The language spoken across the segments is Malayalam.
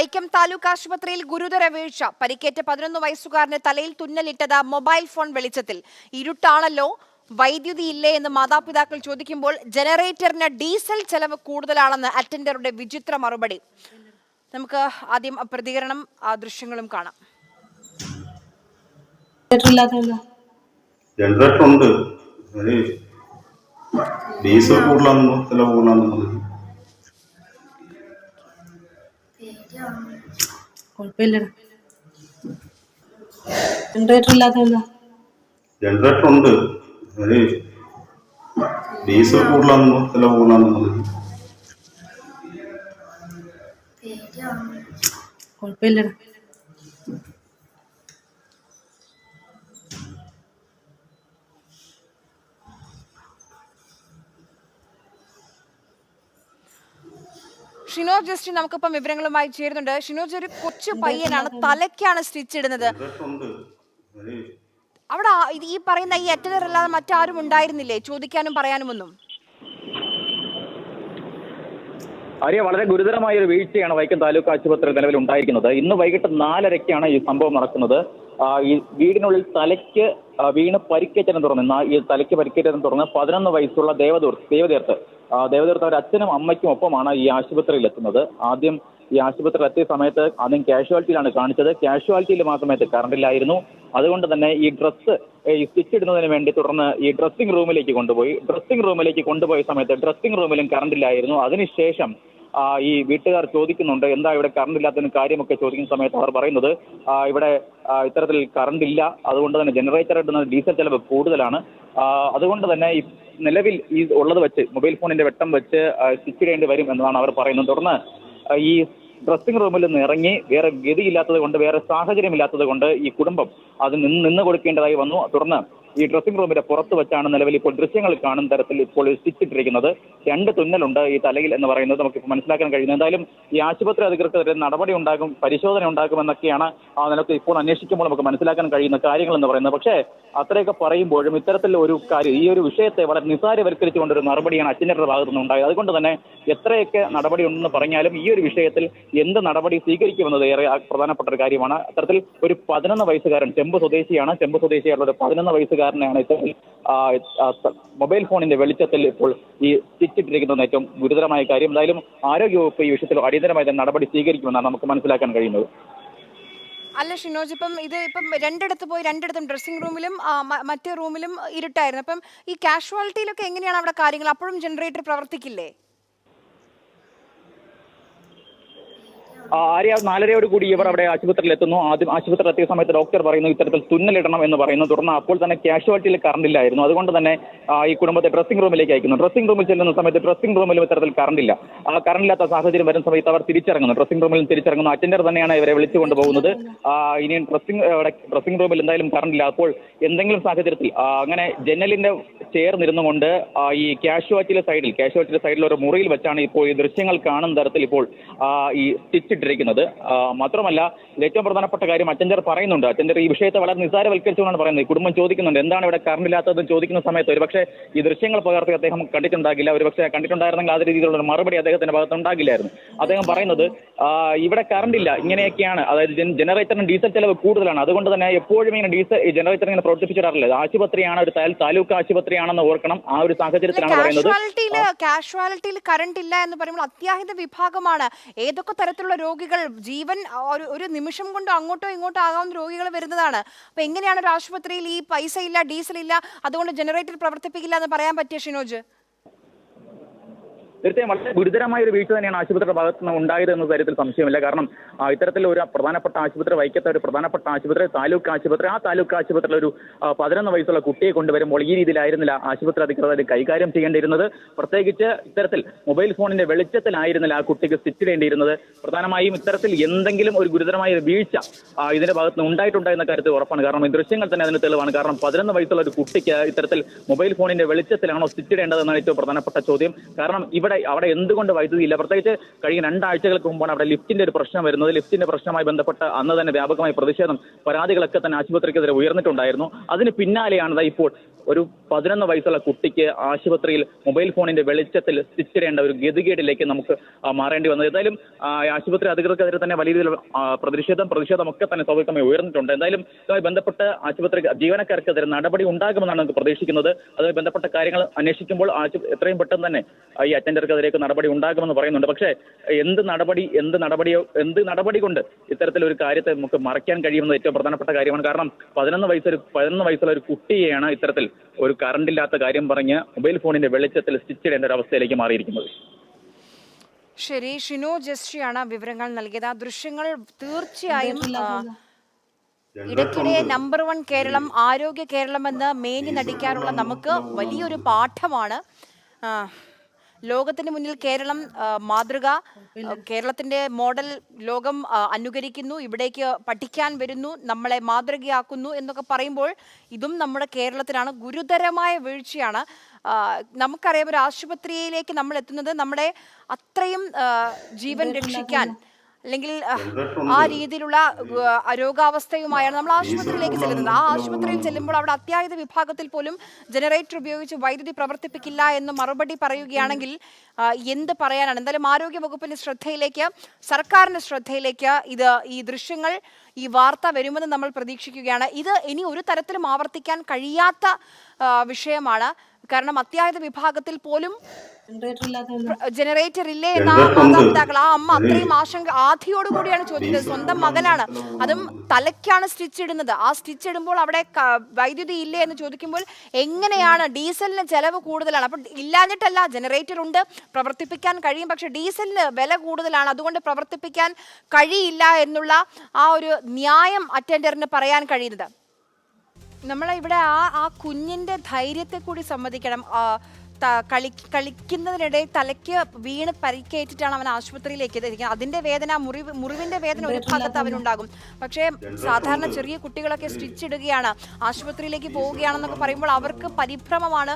വൈക്കം താലൂക്ക് ആശുപത്രിയിൽ ഗുരുതര വീഴ്ച. പരിക്കേറ്റ പതിനൊന്ന് വയസ്സുകാരന് തലയിൽ തുന്നലിട്ടത് മൊബൈൽ ഫോൺ വെളിച്ചത്തിൽ. ഇരുട്ടാണല്ലോ വൈദ്യുതി ഇല്ലേ എന്ന് മാതാപിതാക്കൾ ചോദിക്കുമ്പോൾ ജനറേറ്ററിന് ഡീസൽ ചെലവ് കൂടുതലാണെന്ന് അറ്റൻഡറുടെ വിചിത്ര മറുപടി. നമുക്ക് ആദ്യം പ്രതികരണം ആ ദൃശ്യങ്ങളും കാണാം. ജനറേറ്റർ ഉണ്ട് ഡീസൽ കൂടുതലാണെന്നോ ചില കൂടുതലാണെന്നോ കുഴപ്പമില്ലടാ. ജനറേറ്റർ ഇല്ലാത്തതുകൊണ്ടാ. ജനറേറ്റർ ഉണ്ട്. ഡീസൽ കൂടുതലാണെന്നോ ചില കൂടുതലാണെന്നോ കുഴപ്പമില്ലടാ. ഷിനോജ് ജസ്റ്റ് നമുക്കിപ്പം വിവരങ്ങളുമായി ചേരുന്നുണ്ട്. ഷിനോജ് ഒരു കൊച്ചു പയ്യനാണ്. തലയ്ക്കാണ് സ്റ്റിച്ച് ഇടുന്നത്. അവിടെ ഈ പറയുന്ന ഈ അറ്റലറല്ലാതെ അല്ലാതെ മറ്റാരും ഉണ്ടായിരുന്നില്ലേ? ചോദിക്കാനും പറയാനും ഒന്നും ആര്യ വളരെ ഗുരുതരമായ ഒരു വീഴ്ചയാണ് വൈക്കം താലൂക്ക് ആശുപത്രി നിലവിൽ ഉണ്ടായിരിക്കുന്നത്. ഇന്ന് വൈകിട്ട് നാലരയ്ക്കാണ് ഈ സംഭവം നടക്കുന്നത്. ഈ വീടിനുള്ളിൽ തലയ്ക്ക് വീണ് പരിക്കേറ്റതിനെ തുടർന്ന് ഈ തലയ്ക്ക് പരിക്കേറ്റതിനെ തുടർന്ന് പതിനൊന്ന് വയസ്സുള്ള ദേവദൂർ ദേവതീർത്ത് ദേവതീർത്ത് അച്ഛനും അമ്മയ്ക്കും ഒപ്പമാണ് ഈ ആശുപത്രിയിൽ എത്തുന്നത്. ആദ്യം ഈ ആശുപത്രിയിൽ എത്തിയ സമയത്ത് ആദ്യം കാഷ്വാലിറ്റിയിലാണ് കാണിച്ചത്. കാഷ്വാലിറ്റിയിൽ ആ സമയത്ത് കറണ്ടില്ലായിരുന്നു അതുകൊണ്ട് തന്നെ ഈ ഡ്രസ്സ് ഈ സ്റ്റിച്ച് ഇടുന്നതിന് വേണ്ടി തുടർന്ന് ഈ ഡ്രസ്സിംഗ് റൂമിലേക്ക് കൊണ്ടുപോയി. ഡ്രസ്സിംഗ് റൂമിലേക്ക് കൊണ്ടുപോയ സമയത്ത് ഡ്രസ്സിംഗ് റൂമിലും കറണ്ട് ഇല്ലായിരുന്നു. അതിനുശേഷം ഈ വീട്ടുകാർ ചോദിക്കുന്നുണ്ട് എന്താ ഇവിടെ കറണ്ട് ഇല്ലാത്തതിന് കാര്യമൊക്കെ ചോദിക്കുന്ന സമയത്ത് അവർ പറയുന്നത് ഇവിടെ ഇത്തരത്തിൽ കറണ്ട് ഇല്ല അതുകൊണ്ട് തന്നെ ജനറേറ്റർ ഇടുന്ന ഡീസൽ ചെലവ് കൂടുതലാണ്. അതുകൊണ്ട് തന്നെ ഈ നിലവിൽ ഈ ഉള്ളത് വെച്ച് മൊബൈൽ ഫോണിന്റെ വെട്ടം വെച്ച് സ്റ്റിച്ച് വരും എന്നാണ് അവർ പറയുന്നത്. തുടർന്ന് ഈ ഡ്രസ്സിംഗ് റൂമിൽ നിന്ന് ഇറങ്ങി വേറെ ഗതിയില്ലാത്തത് കൊണ്ട് വേറെ സാഹചര്യമില്ലാത്തത് കൊണ്ട് ഈ കുടുംബം അത് നിന്ന് നിന്ന് കൊടുക്കേണ്ടതായി വന്നു. തുടർന്ന് ഈ ഡ്രസ്സിംഗ് റൂമിന്റെ പുറത്ത് വെച്ചാണ് നിലവിൽ ഇപ്പോൾ ദൃശ്യങ്ങൾ കാണുന്ന തരത്തിൽ ഇപ്പോൾ സ്റ്റിച്ചിട്ടിരിക്കുന്നത്. രണ്ട് തുന്നലുണ്ട് ഈ തലയിൽ എന്ന് പറയുന്നത് നമുക്ക് മനസ്സിലാക്കാൻ കഴിയുന്നത്. എന്തായാലും ഈ ആശുപത്രി അധികൃതർ നടപടി ഉണ്ടാകും പരിശോധന ഉണ്ടാകുമെന്നൊക്കെയാണ് ആ നിലയ്ക്ക് ഇപ്പോൾ അന്വേഷിക്കുമ്പോൾ നമുക്ക് മനസ്സിലാക്കാൻ കഴിയുന്ന കാര്യങ്ങൾ എന്ന് പറയുന്നത്. പക്ഷേ അത്രയൊക്കെ പറയുമ്പോഴും ഇത്തരത്തിൽ ഒരു കാര്യം ഈ ഒരു വിഷയത്തെ വളരെ നിസ്സാരവൽക്കരിച്ചുകൊണ്ടൊരു നടപടിയാണ് അച്ഛന്റെ ഭാഗത്തു നിന്നുണ്ടായത് അതുകൊണ്ട് തന്നെ എത്രയൊക്കെ നടപടി ഉണ്ടെന്ന് പറഞ്ഞാലും ഈ ഒരു വിഷയത്തിൽ എന്ത് നടപടി സ്വീകരിക്കുമെന്നത് ഏറെ പ്രധാനപ്പെട്ട ഒരു കാര്യമാണ്. അത്തരത്തിൽ ഒരു പതിനൊന്ന് വയസ്സുകാരൻ ചെമ്പ് സ്വദേശിയാണ്. ചെമ്പ് സ്വദേശിയായിട്ടുള്ള ഒരു പതിനൊന്ന് വയസ്സുകാരനെയാണ് ഇത്തരത്തിൽ മൊബൈൽ ഫോണിന്റെ വെളിച്ചത്തിൽ ഇപ്പോൾ ഈ സ്റ്റിച്ചിട്ടിരിക്കുന്നത് ഏറ്റവും ഗുരുതരമായ കാര്യം. എന്തായാലും ആരോഗ്യവകുപ്പ് ഈ വിഷയത്തിൽ അടിയന്തരമായി തന്നെ നടപടി സ്വീകരിക്കുമെന്നാണ് നമുക്ക് മനസ്സിലാക്കാൻ കഴിയുന്നത്. അല്ല ഷിനോജ് ഇപ്പം ഇത് ഇപ്പം രണ്ടിടത്ത് പോയി രണ്ടിടത്തും ഡ്രസ്സിംഗ് റൂമിലും മറ്റേ റൂമിലും ഇരുട്ടായിരുന്നു. അപ്പം ഈ കാഷ്വാലിറ്റിയിലൊക്കെ എങ്ങനെയാണ് അവിടെ കാര്യങ്ങൾ? അപ്പോഴും ജനറേറ്റർ പ്രവർത്തിക്കില്ലേ? ആര്യ നാലരയോട് കൂടി ഇവർ അവിടെ ആശുപത്രിയിൽ എത്തുന്നു ആദ്യം ആശുപത്രിയിൽ എത്തിയ സമയത്ത് ഡോക്ടർ പറയുന്നു ഇത്തരത്തിൽ തുന്നലിടണം എന്ന് പറയുന്നു. തുടർന്ന് അപ്പോൾ തന്നെ കാഷ്വാലിറ്റിയിൽ കറണ്ട് ഇല്ലായിരുന്നു. അതുകൊണ്ട് തന്നെ ഈ കുടുംബത്തെ ഡ്രസ്സിംഗ് റൂമിലേക്ക് അയക്കുന്നു. ഡ്രസ്സിംഗ് റൂമിൽ ചെല്ലുന്ന സമയത്ത് ഡ്രസ്സിംഗ് റൂമിലും ഇത്തരത്തിൽ കറണ്ട് ഇല്ല. ആ കറണ്ട് ഇല്ലാത്ത സാഹചര്യം വരുന്ന സമയത്ത് അവർ തിരിച്ചിറങ്ങുന്നു. ഡ്രസ്സിംഗ് റൂമിൽ തിരിച്ചിറങ്ങുന്നു. അറ്റൻഡർ തന്നെയാണ് ഇവരെ വിളിച്ചു കൊണ്ടുപോകുന്നത് ഇനിയും ഡ്രസ്സിംഗ് അവിടെ ഡ്രസ്സിംഗ് റൂമിൽ എന്തായാലും കറണ്ട് ഇല്ല. അപ്പോൾ എന്തെങ്കിലും സാഹചര്യത്തിൽ അങ്ങനെ ജനലിന്റെ ചേർന്നിരുന്നുകൊണ്ട് ഈ കാഷ്വാലിറ്റിയിലെ സൈഡിൽ കാഷ്വാലിറ്റിയുടെ സൈഡിൽ ഒരു മുറിയിൽ വെച്ചാണ് ഇപ്പോൾ ഈ ദൃശ്യങ്ങൾ കാണുന്ന തരത്തിൽ ഇപ്പോൾ ഈ സ്റ്റിച്ച് ഇട്ടിരിക്കുന്നത് ആ, മാത്രമല്ല ഏറ്റവും പ്രധാനപ്പെട്ട കാര്യം അച്ചഞ്ചർ പറയുന്നുണ്ട്. അച്ചഞ്ചർ ഈ വിഷയത്തെ വളരെ നിസ്സാരവൽക്കരിച്ചുകൊണ്ടാണ് പറയുന്നത്. കുടുംബം ചോദിക്കുന്നുണ്ട് എന്താണ് ഇവിടെ കറണ്ട് ഇല്ലാത്തതെന്ന് ചോദിക്കുന്ന സമയത്ത്? ഒരുപക്ഷെ ഈ ദൃശ്യങ്ങൾ പകർത്തി അദ്ദേഹം കണ്ടിട്ടുണ്ടാകില്ല. ഒരുപക്ഷെ കണ്ടിട്ടുണ്ടായിരുന്നെങ്കിൽ ആ രീതിയിലുള്ള മറുപടി അദ്ദേഹത്തിന്റെ ഭാഗത്ത് ഉണ്ടാകില്ലായിരുന്നു അദ്ദേഹം പറയുന്നത് ഇവിടെ കറണ്ട് ഇല്ല. ഇങ്ങനെയൊക്കെയാണ്. അതായത് ജനറേറ്ററിന് ഡീസൽ ചെലവ് കൂടുതലാണ്. അതുകൊണ്ട് തന്നെ എപ്പോഴും ഇങ്ങനെ ഡീസൽ ജനറേറ്റർ ഇങ്ങനെ പ്രവർത്തിപ്പിച്ചിടാറില്ല. ആശുപത്രിയാണ് ഒരു താലൂക്ക് ആശുപത്രിയാണെന്ന് ഓർക്കണം. ആ ഒരു സാഹചര്യത്തിലാണ് പറയുന്നത്. കാഷ്വാലിറ്റിയിൽ കറണ്ട് ഇല്ല എന്ന് പറയുമ്പോൾ അത്യാഹിത വിഭാഗമാണ്. ഏതൊക്കെ തരത്തിലുള്ള രോഗികൾ ജീവൻ ഒരു നിമിഷം കൊണ്ട് അങ്ങോട്ടോ ഇങ്ങോട്ടോ ആകാവുന്ന രോഗികൾ വരുന്നതാണ്. അപ്പൊ എങ്ങനെയാണ് ഒരു ആശുപത്രിയിൽ ഈ പൈസ ഇല്ല ഡീസൽ ഇല്ല അതുകൊണ്ട് ജനറേറ്റർ പ്രവർത്തിപ്പിക്കില്ല എന്ന് പറയാൻ പറ്റിയ ഷിനോജ്? തീർച്ചയായും വളരെ ഗുരുതരമായ ഒരു വീഴ്ച തന്നെയാണ് ആശുപത്രിയുടെ ഭാഗത്ത് നിന്ന് ഉണ്ടായത് എന്ന കാര്യത്തിൽ സംശയമില്ല. കാരണം ഇത്തരത്തിൽ ഒരു പ്രധാനപ്പെട്ട ആശുപത്രി വൈക്കത്തെ ഒരു പ്രധാനപ്പെട്ട ആശുപത്രി താലൂക്ക് ആശുപത്രി ആ താലൂക്ക് ആശുപത്രിയിൽ ഒരു പതിനൊന്ന് വയസ്സുള്ള കുട്ടിയെ കൊണ്ടുവരുമ്പോൾ ഈ രീതിയിലായിരുന്നില്ല ആശുപത്രി അധികൃതർ കൈകാര്യം ചെയ്യേണ്ടിയിരുന്നത്. പ്രത്യേകിച്ച് ഇത്തരത്തിൽ മൊബൈൽ ഫോണിന്റെ വെളിച്ചത്തിലായിരുന്നില്ല ആ കുട്ടിക്ക് സ്റ്റിച്ച് ചെയ്യേണ്ടിയിരുന്നത് പ്രധാനമായും ഇത്തരത്തിൽ എന്തെങ്കിലും ഒരു ഗുരുതരമായ ഒരു വീഴ്ച ഇതിന്റെ ഭാഗത്ത് നിന്ന് ഉണ്ടായിട്ടുണ്ടോ എന്ന കാര്യത്തിൽ ഉറപ്പാണ്. കാരണം ഈ ദൃശ്യങ്ങൾ തന്നെ അതിന് തെളിവാണ്. കാരണം പതിനൊന്ന് വയസ്സുള്ള ഒരു കുട്ടിക്ക് ഇത്തരത്തിൽ മൊബൈൽ ഫോണിന്റെ വെളിച്ചത്തിലാണോ സ്റ്റിച്ച് ഇടേണ്ടതെന്നാണ് ഏറ്റവും പ്രധാനപ്പെട്ട ചോദ്യം. കാരണം ഇവിടെ ഇവിടെ അവിടെ എന്തുകൊണ്ട് വൈദ്യുതി ഇല്ല? പ്രത്യേകിച്ച് കഴിഞ്ഞ രണ്ടാഴ്ചകൾക്ക് മുമ്പാണ് അവിടെ ലിഫ്റ്റിന്റെ ഒരു പ്രശ്നം വരുന്നത്. ലിഫ്റ്റിന്റെ പ്രശ്നമായി ബന്ധപ്പെട്ട് അന്ന് തന്നെ വ്യാപകമായി പ്രതിഷേധം പരാതികളൊക്കെ തന്നെ ആശുപത്രിക്കെതിരെ ഉയർന്നിട്ടുണ്ടായിരുന്നു. അതിന് പിന്നാലെയാണ് ഇപ്പോൾ ഒരു പതിനൊന്ന് വയസ്സുള്ള കുട്ടിക്ക് ആശുപത്രിയിൽ മൊബൈൽ ഫോണിന്റെ വെളിച്ചത്തിൽ സ്റ്റിച്ച് ഇടേണ്ട ഒരു ഗതികേടിലേക്ക് നമുക്ക് മാറേണ്ടി വന്നത്. എന്തായാലും ആശുപത്രി അധികൃതർക്കെതിരെ തന്നെ വലിയ രീതിയിൽ പ്രതിഷേധം പ്രതിഷേധമൊക്കെ തന്നെ സ്വാഭാവികമായി ഉയർന്നിട്ടുണ്ട്. എന്തായാലും ഇതുമായി ബന്ധപ്പെട്ട് ആശുപത്രി ജീവനക്കാർക്കെതിരെ നടപടി ഉണ്ടാകുമെന്നാണ് നമുക്ക് പ്രതീക്ഷിക്കുന്നത്. അതുമായി ബന്ധപ്പെട്ട കാര്യങ്ങൾ അന്വേഷിക്കുമ്പോൾ എത്രയും പെട്ടെന്ന് തന്നെ ഈ ഈ അറ്റൻഡർക്കെതിരെയൊക്കെ നടപടി ഉണ്ടാകുമെന്ന് പറയുന്നുണ്ട്. പക്ഷേ എന്ത് നടപടി എന്ത് നടപടിയോ എന്ത് നടപടി കൊണ്ട് ഇത്തരത്തിലൊരു കാര്യത്തെ നമുക്ക് മറയ്ക്കാൻ കഴിയുമെന്നത് ഏറ്റവും പ്രധാനപ്പെട്ട കാര്യമാണ്. കാരണം പതിനൊന്ന് വയസ്സൊരു പതിനൊന്ന് വയസ്സുള്ള ഒരു കുട്ടിയെയാണ് ഇത്തരത്തിൽ ഒരു കറണ്ട് ഇല്ലാത്ത കാര്യം പറഞ്ഞ് മൊബൈൽ ഫോണിന്റെ വെളിച്ചത്തിൽ സ്റ്റിച്ച് ഇടേണ്ട ഒരു അവസ്ഥയിലേക്ക് മാറിയിരിക്കുന്നത്. ശരി ഷിനു ജസ്റ്റിയാണ് വിവരങ്ങൾ നൽകിയത്. ആ ദൃശ്യങ്ങൾ തീർച്ചയായും ഇടയ്ക്കിടെ നമ്പർ വൺ കേരളം ആരോഗ്യ കേരളം എന്ന് മേനി നടിക്കാനുള്ള നമുക്ക് വലിയൊരു പാഠമാണ്. ആ, ലോകത്തിന് മുന്നിൽ കേരളം മാതൃക കേരളത്തിന്റെ മോഡൽ ലോകം അനുകരിക്കുന്നു ഇവിടേക്ക് പഠിക്കാൻ വരുന്നു നമ്മളെ മാതൃകയാക്കുന്നു എന്നൊക്കെ പറയുമ്പോൾ ഇതും നമ്മുടെ കേരളത്തിലാണ്. ഗുരുതരമായ വീഴ്ചയാണ്. നമുക്കറിയാം ഒരു ആശുപത്രിയിലേക്ക് നമ്മൾ എത്തുന്നത് നമ്മുടെ അത്രയും ജീവൻ രക്ഷിക്കാൻ അല്ലെങ്കിൽ ആ, രീതിയിലുള്ള രോഗാവസ്ഥയുമായാണ് നമ്മൾ ആശുപത്രിയിലേക്ക് ചെല്ലുന്നത്. ആ ആശുപത്രിയിൽ ചെല്ലുമ്പോൾ അവിടെ അത്യാഹിത വിഭാഗത്തിൽ പോലും ജനറേറ്റർ ഉപയോഗിച്ച് വൈദ്യുതി പ്രവർത്തിപ്പിക്കില്ല എന്ന് മറുപടി പറയുകയാണെങ്കിൽ എന്ത് പറയാനാണ്? എന്തായാലും ആരോഗ്യ വകുപ്പിന്റെ ശ്രദ്ധയിലേക്ക് സർക്കാരിന്റെ ശ്രദ്ധയിലേക്ക് ഇത് ഈ ദൃശ്യങ്ങൾ ഈ വാർത്ത വരുമെന്ന് നമ്മൾ പ്രതീക്ഷിക്കുകയാണ്. ഇത് ഇനി ഒരു തരത്തിലും ആവർത്തിക്കാൻ കഴിയാത്ത വിഷയമാണ്. കാരണം അത്യാഹിത വിഭാഗത്തിൽ പോലും ജനറേറ്റർ ഇല്ലേ എന്ന. മാതാപിതാക്കൾ ആ അമ്മ അത്രയും ആശങ്ക ആധിയോടുകൂടിയാണ് ചോദിച്ചത് സ്വന്തം മകനാണ്. അതും തലയ്ക്കാണ് സ്റ്റിച്ച് ഇടുന്നത്. ആ സ്റ്റിച്ച് ഇടുമ്പോൾ അവിടെ വൈദ്യുതി ഇല്ലേ എന്ന് ചോദിക്കുമ്പോൾ എങ്ങനെയാണ് ഡീസലിന് ചെലവ് കൂടുതലാണ്? അപ്പൊ ഇല്ലാഞ്ഞിട്ടല്ല ജനറേറ്റർ ഉണ്ട്. പ്രവർത്തിപ്പിക്കാൻ കഴിയും. പക്ഷെ ഡീസലിന് വില കൂടുതലാണ്. അതുകൊണ്ട് പ്രവർത്തിപ്പിക്കാൻ കഴിയില്ല എന്നുള്ള ആ ഒരു ന്യായം അറ്റൻഡറിന് പറയാൻ കഴിയുന്നത്. നമ്മളെ ഇവിടെ ആ ആ കുഞ്ഞിന്റെ ധൈര്യത്തെ കൂടി സമ്മതിക്കണം കളി കളിക്കുന്നതിനിടെ തലയ്ക്ക് വീണ് പരിക്കേറ്റിട്ടാണ് അവൻ ആശുപത്രിയിലേക്ക് എത്തിയിരിക്കുന്നത്. അതിന്റെ വേദന മുറിവ് മുറിവിന്റെ വേദന ഒരു ഭാഗത്ത് അവനുണ്ടാകും. പക്ഷേ സാധാരണ ചെറിയ കുട്ടികളൊക്കെ സ്റ്റിച്ച് ഇടുകയാണ്. ആശുപത്രിയിലേക്ക് പോവുകയാണെന്നൊക്കെ പറയുമ്പോൾ അവർക്ക് പരിഭ്രമമാണ്.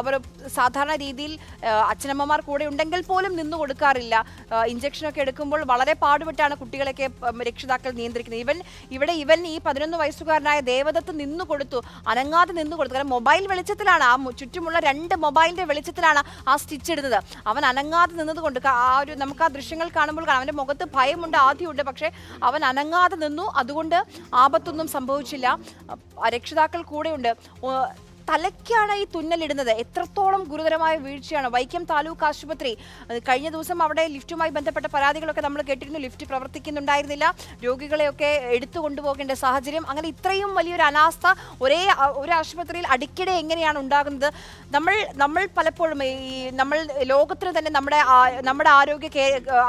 അവർ സാധാരണ രീതിയിൽ അച്ഛനമ്മമാർ കൂടെ ഉണ്ടെങ്കിൽ പോലും നിന്നു കൊടുക്കാറില്ല. ഇഞ്ചക്ഷനൊക്കെ എടുക്കുമ്പോൾ വളരെ പാടുപെട്ടാണ് കുട്ടികളൊക്കെ രക്ഷിതാക്കൾ നിയന്ത്രിക്കുന്നത്. ഇവൻ ഇവിടെ ഇവൻ ഈ പതിനൊന്ന് വയസ്സുകാരനായ ദേവദത്ത് നിന്നു കൊടുത്തു. അനങ്ങാതെ നിന്നു കൊടുത്തു. കാരണം മൊബൈൽ വെളിച്ചത്തിലാണ്. ആ ചുറ്റുമുള്ള രണ്ട് മൊബൈലിന്റെ വെളിച്ചത്തിലാണ് ആ സ്റ്റിച്ച് ഇടുന്നത്. അവൻ അനങ്ങാതെ നിന്നതുകൊണ്ട് ആ ഒരു നമുക്ക് ആ ദൃശ്യങ്ങൾ കാണുമ്പോൾ കാണാം. അവന്റെ മുഖത്ത് ഭയമുണ്ട് ആദ്യമുണ്ട് പക്ഷേ അവൻ അനങ്ങാതെ നിന്നു. അതുകൊണ്ട് ആപത്തൊന്നും സംഭവിച്ചില്ല. രക്ഷിതാക്കൾ കൂടെയുണ്ട്. തലയ്ക്കാണ് ഈ തുന്നലിടുന്നത്. എത്രത്തോളം ഗുരുതരമായ വീഴ്ചയാണ്. വൈക്കം താലൂക്ക് ആശുപത്രി കഴിഞ്ഞ ദിവസം അവിടെ ലിഫ്റ്റുമായി ബന്ധപ്പെട്ട പരാതികളൊക്കെ നമ്മൾ കേട്ടിരുന്നു. ലിഫ്റ്റ് പ്രവർത്തിക്കുന്നുണ്ടായിരുന്നില്ല. രോഗികളെയൊക്കെ എടുത്തു കൊണ്ടുപോകേണ്ട സാഹചര്യം. അങ്ങനെ ഇത്രയും വലിയൊരു അനാസ്ഥ ഒരേ ഒരു ആശുപത്രിയിൽ അടിക്കിടെ എങ്ങനെയാണ് ഉണ്ടാകുന്നത്? നമ്മൾ നമ്മൾ പലപ്പോഴും ഈ നമ്മൾ ലോകത്തിന് തന്നെ നമ്മുടെ നമ്മുടെ ആരോഗ്യ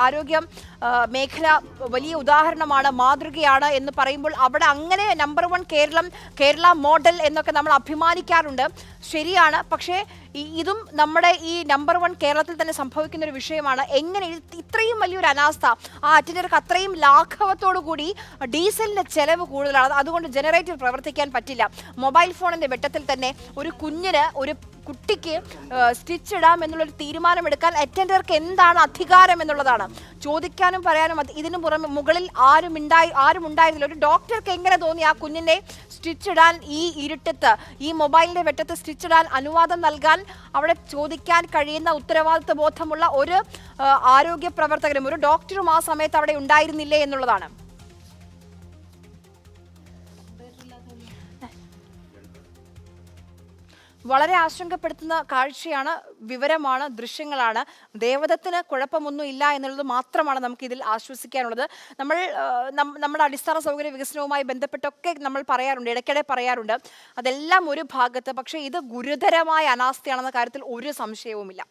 ആരോഗ്യ മേഖല വലിയ ഉദാഹരണമാണ്. മാതൃകയാണ് എന്ന് പറയുമ്പോൾ അവിടെ അങ്ങനെ number one Keralam Kerala model എന്നൊക്കെ നമ്മൾ അഭിമാനിക്കാറുണ്ട്. ശരിയാണ്. പക്ഷേ ഇതും നമ്മുടെ ഈ നമ്പർ വൺ കേരളത്തിൽ തന്നെ സംഭവിക്കുന്ന ഒരു വിഷയമാണ്. എങ്ങനെ ഇത്രയും വലിയൊരു അനാസ്ഥ ആ അറ്റൻഡർക്ക് അത്രയും കൂടി ഡീസലിന്റെ ചെലവ് കൂടുതലാണ്. അതുകൊണ്ട് ജനറേറ്റർ പ്രവർത്തിക്കാൻ പറ്റില്ല. മൊബൈൽ ഫോണിന്റെ വെട്ടത്തിൽ തന്നെ ഒരു കുഞ്ഞിന് ഒരു കുട്ടിക്ക് സ്റ്റിച്ച് ഇടാം എന്നുള്ളൊരു തീരുമാനമെടുക്കാൻ അറ്റൻഡർക്ക് എന്താണ് അധികാരം എന്നുള്ളതാണ്. ചോദിക്കാനും പറയാനും ഇതിനു പുറമെ മുകളിൽ ആരും ഉണ്ടായി ആരും ഉണ്ടായിരുന്നില്ല. ഒരു ഡോക്ടർക്ക് എങ്ങനെ തോന്നി ആ കുഞ്ഞിനെ സ്റ്റിച്ച് ഇടാൻ ഈ ഇരുട്ടത്ത് ഈ മൊബൈലിന്റെ വെട്ടത്ത് സ്റ്റിച്ച് ഇടാൻ അനുവാദം നൽകാൻ അവിടെ ചോദിക്കാൻ കഴിയുന്ന ഉത്തരവാദിത്വ ബോധമുള്ള ഒരു ആരോഗ്യ പ്രവർത്തകരും ഒരു ഡോക്ടറും ആ സമയത്ത് അവിടെ ഉണ്ടായിരുന്നില്ലേ എന്നുള്ളതാണ്. വളരെ ആശങ്കപ്പെടുത്തുന്ന കാഴ്ചയാണ് വിവരമാണ് ദൃശ്യങ്ങളാണ്. ദേവതത്തിന് കുഴപ്പമൊന്നും ഇല്ല എന്നുള്ളത് മാത്രമാണ് നമുക്ക് ഇതിൽ ആശ്വസിക്കാനുള്ളത്. നമ്മൾ നമ്മുടെ അടിസ്ഥാന സൗകര്യ വികസനവുമായി ബന്ധപ്പെട്ടൊക്കെ നമ്മൾ പറയാറുണ്ട് ഇടയ്ക്കിടെ പറയാറുണ്ട്. അതെല്ലാം ഒരു ഭാഗത്ത് പക്ഷേ ഇത് ഗുരുതരമായ അനാസ്ഥയാണെന്ന കാര്യത്തിൽ ഒരു സംശയവുമില്ല.